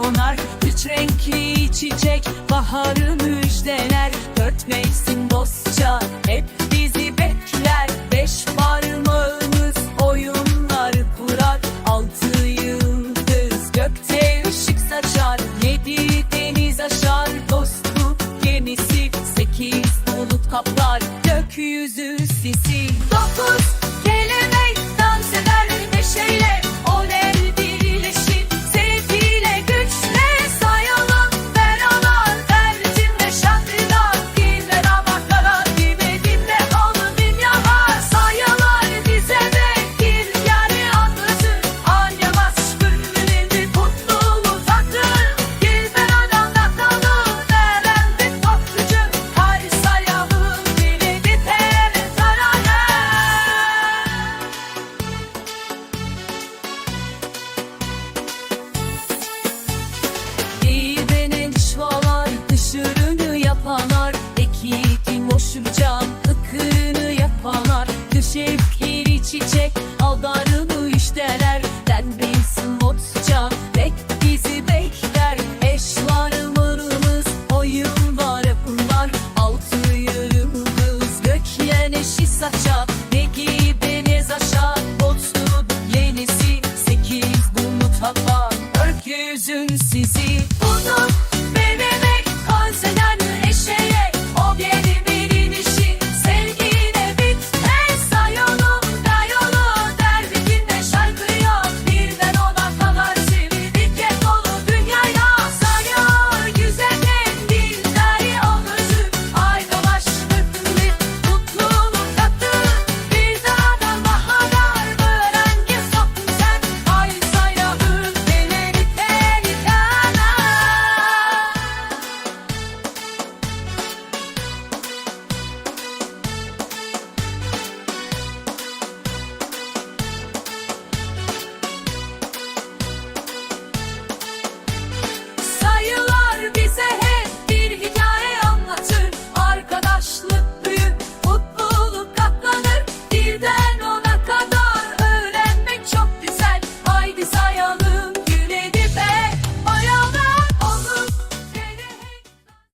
yapanlar Üç renkli çiçek baharı müjdeler. Dört mevsim dostça hep bizi bekler. Beş parmağımız oyunları kurar. Altı yıldız gökte ışık saçar. Yedi deniz aşar dostluk gemisi. Sekiz bulut kaplar gökyüzü sisi can ıkını yapanlar Düşüp geri çiçek aldarını işteler. Ben bilsin ot can bek bizi bekler. Eş varımız oyun var bunlar. Altı yılımız göklen eşi saçak Ne gideniz aşağı botlu yenisi. Sekiz bunu tapan örgüzün sizi.